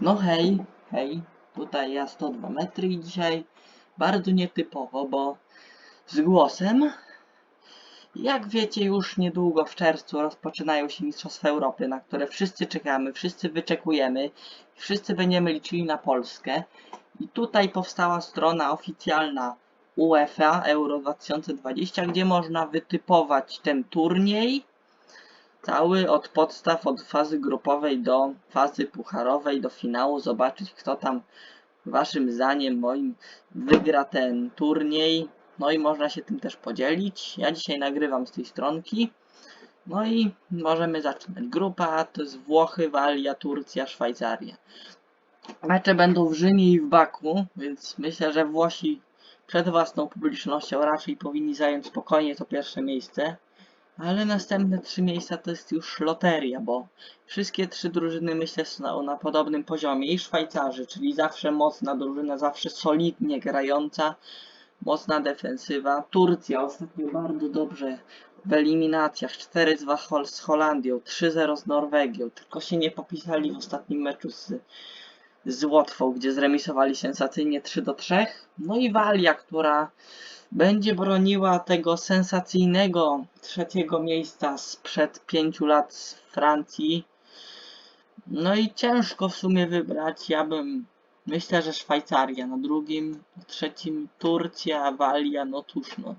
No hej, hej, tutaj ja 102 metry i dzisiaj bardzo nietypowo, bo z głosem. Jak wiecie, już niedługo w czerwcu rozpoczynają się Mistrzostwa Europy, na które wszyscy czekamy, wszyscy wyczekujemy, wszyscy będziemy liczyli na Polskę. I tutaj powstała strona oficjalna UEFA Euro 2020, gdzie można wytypować ten turniej cały od podstaw, od fazy grupowej do fazy pucharowej, do finału, zobaczyć kto tam waszym zdaniem, moim, wygra ten turniej. No i można się tym też podzielić. Ja dzisiaj nagrywam z tej stronki. No i możemy zaczynać. Grupa to jest Włochy, Walia, Turcja, Szwajcaria. Mecze będą w Rzymie i w Baku, więc myślę, że Włosi przed własną publicznością raczej powinni zająć spokojnie to pierwsze miejsce. Ale następne trzy miejsca to jest już loteria, bo wszystkie trzy drużyny myślę są na, podobnym poziomie. I Szwajcarzy, czyli zawsze mocna drużyna, zawsze solidnie grająca, mocna defensywa. Turcja ostatnio bardzo dobrze w eliminacjach 4-2 Hol- z Holandią, 3-0 z Norwegią, tylko się nie popisali w ostatnim meczu z, z Łotwą, gdzie zremisowali sensacyjnie 3-3. No i Walia, która będzie broniła tego sensacyjnego trzeciego miejsca sprzed pięciu lat z Francji. No i ciężko w sumie wybrać. Ja bym. Myślę, że Szwajcaria na drugim, na trzecim Turcja, Walia, no cóż no.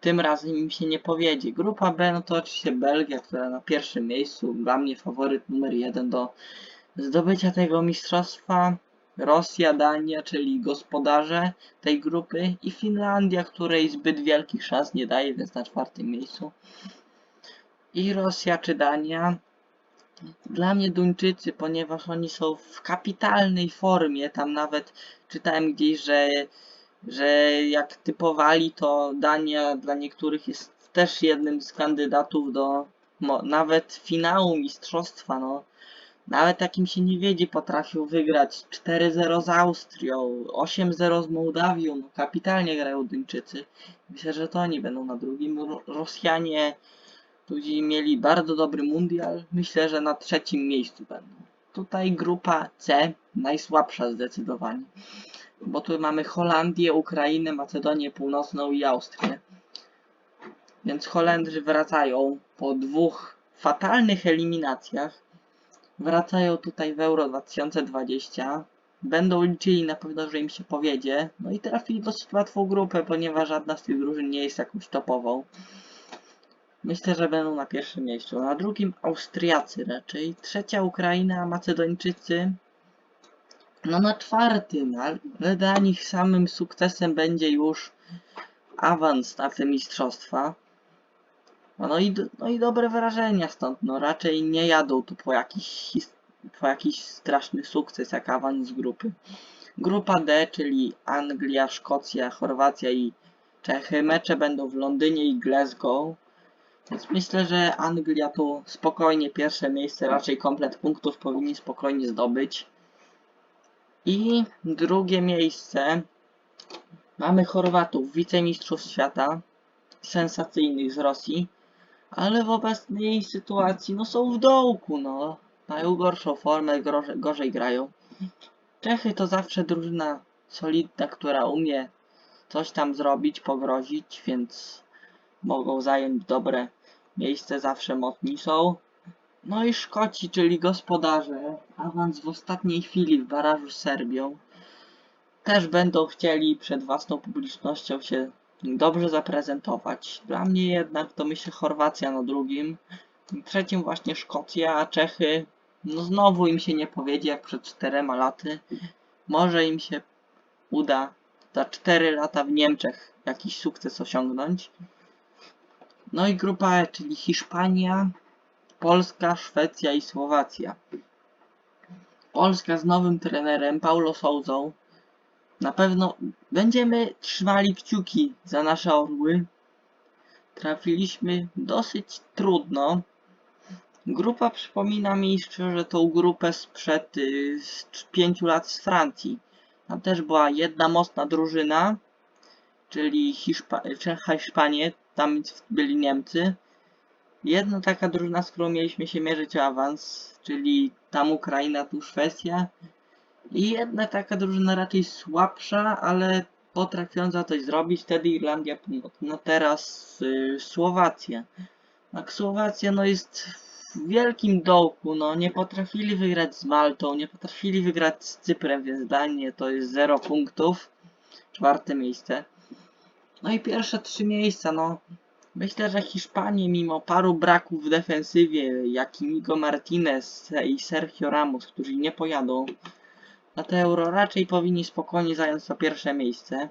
Tym razem im się nie powiedzie. Grupa B, no to oczywiście Belgia, która na pierwszym miejscu, dla mnie faworyt numer jeden do zdobycia tego mistrzostwa. Rosja, Dania, czyli gospodarze tej grupy i Finlandia, której zbyt wielkich szans nie daje, więc na czwartym miejscu. I Rosja czy Dania. Dla mnie Duńczycy, ponieważ oni są w kapitalnej formie. Tam nawet czytałem gdzieś, że, że jak typowali, to Dania dla niektórych jest też jednym z kandydatów do mo, nawet finału mistrzostwa. No. Nawet jak im się nie wiedzie, potrafią wygrać 4-0 z Austrią, 8-0 z Mołdawią. No, kapitalnie grają Duńczycy. Myślę, że to oni będą na drugim. Ro- Rosjanie Tudzi mieli bardzo dobry mundial. Myślę, że na trzecim miejscu będą. Tutaj grupa C, najsłabsza zdecydowanie. Bo tu mamy Holandię, Ukrainę, Macedonię Północną i Austrię. Więc Holendrzy wracają po dwóch fatalnych eliminacjach. Wracają tutaj w Euro 2020. Będą liczyli na pewno, że im się powiedzie. No i trafili dosyć łatwą grupę, ponieważ żadna z tych drużyn nie jest jakąś topową. Myślę, że będą na pierwszym miejscu. Na drugim Austriacy raczej. Trzecia Ukraina, Macedończycy. No na czwartym, ale dla nich samym sukcesem będzie już awans na te mistrzostwa. No i, d- no i dobre wrażenia stąd. No raczej nie jadą tu po jakiś, po jakiś straszny sukces jak awans z grupy. Grupa D, czyli Anglia, Szkocja, Chorwacja i Czechy. Mecze będą w Londynie i Glasgow. Więc myślę, że Anglia tu spokojnie pierwsze miejsce, raczej komplet punktów powinni spokojnie zdobyć. I drugie miejsce mamy Chorwatów, wicemistrzów świata, sensacyjnych z Rosji, ale w obecnej sytuacji no są w dołku, no. Mają gorszą formę, gorzej, gorzej grają. Czechy to zawsze drużyna solidna, która umie coś tam zrobić, pogrozić, więc mogą zająć dobre miejsce, zawsze mocni są. No i Szkoci, czyli gospodarze, awans w ostatniej chwili w barażu z Serbią. Też będą chcieli przed własną publicznością się dobrze zaprezentować. Dla mnie jednak to myślę Chorwacja na drugim. Trzecim właśnie Szkocja, a Czechy. No znowu im się nie powiedzie jak przed czterema laty. Może im się uda za 4 lata w Niemczech jakiś sukces osiągnąć. No i grupa E, czyli Hiszpania, Polska, Szwecja i Słowacja. Polska z nowym trenerem Paulo Souzą. Na pewno będziemy trzymali kciuki za nasze orły. Trafiliśmy dosyć trudno. Grupa przypomina mi szczerze tą grupę sprzed y, z 5 lat z Francji. Tam też była jedna mocna drużyna, czyli Hiszpa Hiszpanie, tam byli Niemcy. jedna taka drużyna, z którą mieliśmy się mierzyć awans, czyli tam Ukraina, tu Szwecja. I jedna taka drużyna raczej słabsza, ale potrafiąca coś zrobić, wtedy Irlandia Północna. No teraz y, Słowacja. Tak, Słowacja no jest w wielkim dołku, no nie potrafili wygrać z Maltą, nie potrafili wygrać z Cyprem, więc dla mnie to jest 0 punktów. Czwarte miejsce. No i pierwsze trzy miejsca, no myślę, że Hiszpanie mimo paru braków w defensywie, jak Inigo Martinez i Sergio Ramos, którzy nie pojadą na te euro, raczej powinni spokojnie zająć to pierwsze miejsce.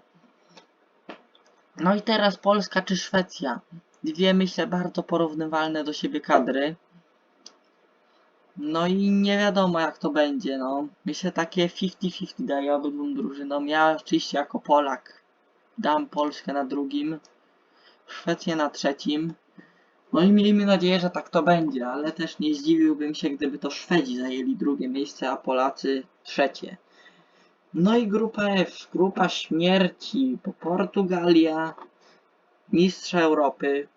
No i teraz Polska czy Szwecja. Dwie myślę bardzo porównywalne do siebie kadry. No i nie wiadomo jak to będzie, no. Myślę takie 50-50 daję obydwu drużynom. Ja oczywiście jako Polak dam Polskę na drugim, Szwecję na trzecim. No i miejmy nadzieję, że tak to będzie, ale też nie zdziwiłbym się, gdyby to Szwedzi zajęli drugie miejsce, a Polacy trzecie. No i grupa F, grupa śmierci, bo Portugalia, mistrz Europy,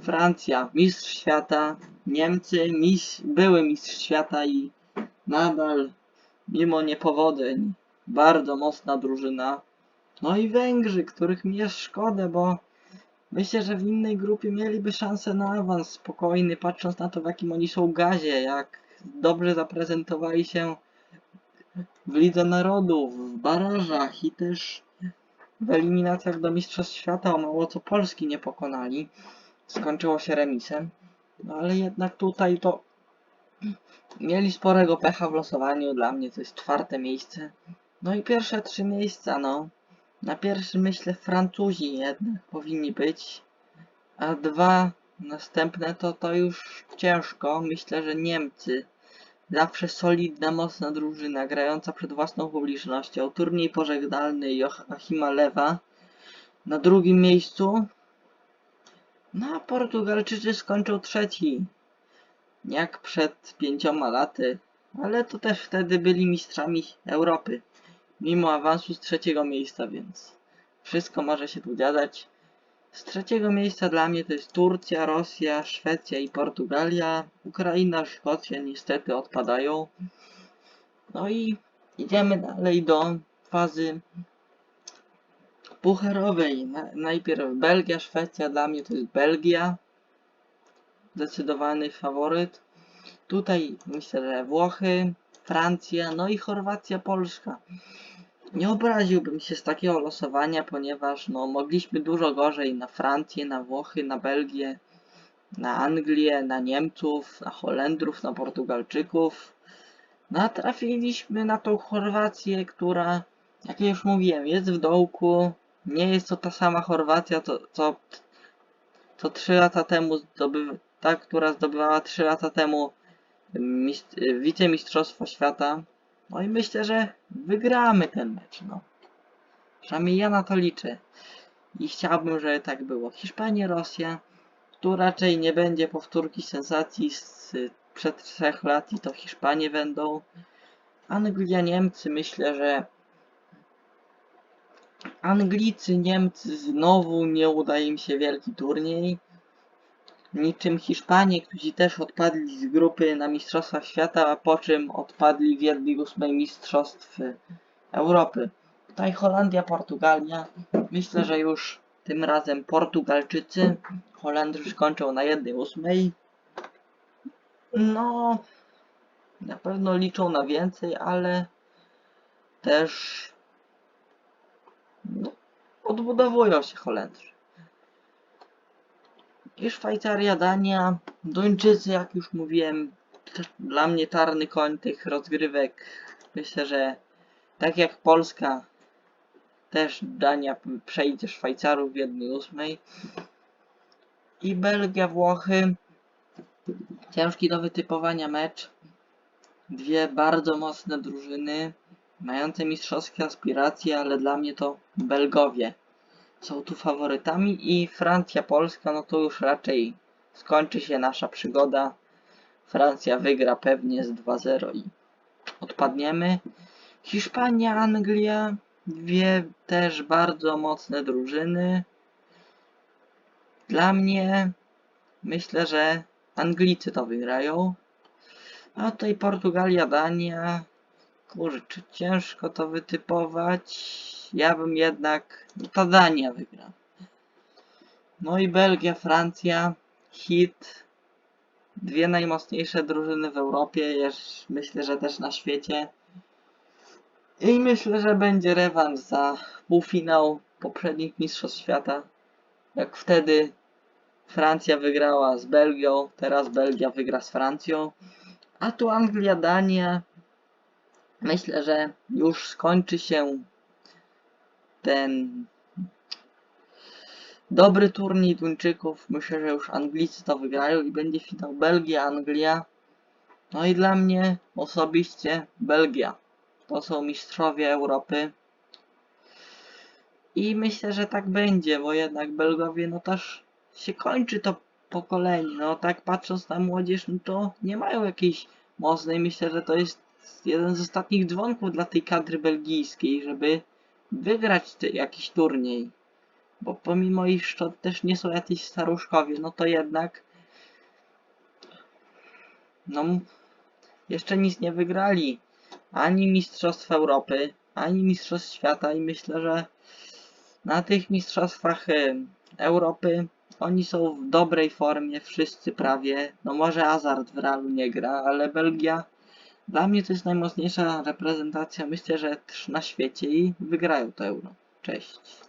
Francja, mistrz świata, Niemcy, mistrz, były mistrz świata i nadal, mimo niepowodzeń, bardzo mocna drużyna. No i Węgrzy, których mi jest szkoda, bo myślę, że w innej grupie mieliby szansę na awans spokojny, patrząc na to, w jakim oni są gazie, jak dobrze zaprezentowali się w Lidze Narodów, w barażach i też w eliminacjach do Mistrzostw Świata o mało co Polski nie pokonali. Skończyło się remisem. No ale jednak tutaj to mieli sporego pecha w losowaniu. Dla mnie to jest czwarte miejsce. No i pierwsze trzy miejsca, no. Na pierwszym myślę Francuzi jednak powinni być. A dwa następne to to już ciężko. Myślę, że Niemcy. Zawsze solidna, mocna drużyna, grająca przed własną publicznością. Turniej pożegnalny Joachima Lewa. Na drugim miejscu. No a Portugalczycy skończą trzeci. Jak przed pięcioma laty. Ale to też wtedy byli mistrzami Europy. Mimo awansu z trzeciego miejsca, więc wszystko może się tu dziadać. Z trzeciego miejsca dla mnie to jest Turcja, Rosja, Szwecja i Portugalia. Ukraina, Szkocja niestety odpadają. No i idziemy dalej do fazy pucharowej. Na, najpierw Belgia, Szwecja, dla mnie to jest Belgia. Zdecydowany faworyt. Tutaj myślę, że Włochy, Francja, no i Chorwacja, Polska. Nie obraziłbym się z takiego losowania, ponieważ no, mogliśmy dużo gorzej na Francję, na Włochy, na Belgię, na Anglię, na Niemców, na Holendrów, na Portugalczyków. Natrafiliśmy na tą Chorwację, która, jak ja już mówiłem, jest w dołku. Nie jest to ta sama Chorwacja, co, co, co 3 lata temu zdobywa, ta, która zdobywała 3 lata temu mist, wicemistrzostwo świata. No i myślę, że wygramy ten mecz, no. Przynajmniej ja na to liczę. I chciałbym, żeby tak było. Hiszpania, Rosja. Tu raczej nie będzie powtórki sensacji z przed trzech lat i to Hiszpanie będą. Anglia, Niemcy, myślę, że Anglicy, Niemcy znowu nie uda im się wielki turniej. Niczym Hiszpanie, którzy też odpadli z grupy na Mistrzostwach Świata, a po czym odpadli w jednej ósmej Mistrzostw Europy. Tutaj Holandia, Portugalia. Myślę, że już tym razem Portugalczycy. Holendrzy kończą na jednej ósmej. No, na pewno liczą na więcej, ale też no, odbudowują się Holendrzy. I Szwajcaria, Dania, Duńczycy, jak już mówiłem, dla mnie czarny koń tych rozgrywek. Myślę, że tak jak Polska, też Dania przejdzie Szwajcarów w jednej ósmej. I Belgia, Włochy. Ciężki do wytypowania mecz. Dwie bardzo mocne drużyny, mające mistrzowskie aspiracje, ale dla mnie to Belgowie są tu faworytami i Francja, Polska, no to już raczej skończy się nasza przygoda. Francja wygra pewnie z 2-0 i odpadniemy. Hiszpania, Anglia, dwie też bardzo mocne drużyny. Dla mnie myślę, że Anglicy to wygrają. A tutaj Portugalia, Dania. Kurczę, ciężko to wytypować. Ja bym jednak. no To Dania wygra. No i Belgia, Francja, hit. Dwie najmocniejsze drużyny w Europie, myślę, że też na świecie. I myślę, że będzie rewanż za półfinał poprzednich Mistrzostw Świata. Jak wtedy Francja wygrała z Belgią, teraz Belgia wygra z Francją. A tu Anglia, Dania. Myślę, że już skończy się ten dobry turniej Duńczyków. Myślę, że już Anglicy to wygrają i będzie finał Belgia, Anglia. No i dla mnie osobiście Belgia. To są mistrzowie Europy. I myślę, że tak będzie, bo jednak Belgowie, no też się kończy to pokolenie. No tak patrząc na młodzież, no to nie mają jakiejś mocnej. Myślę, że to jest jeden z ostatnich dzwonków dla tej kadry belgijskiej, żeby wygrać ty, jakiś turniej. Bo pomimo iż to też nie są jacyś staruszkowie, no to jednak no jeszcze nic nie wygrali. Ani Mistrzostw Europy, ani Mistrzostw Świata i myślę, że na tych Mistrzostwach y, Europy oni są w dobrej formie, wszyscy prawie. No może Hazard w Realu nie gra, ale Belgia dla mnie to jest najmocniejsza reprezentacja, myślę, że na świecie i wygrają to Euro. Cześć.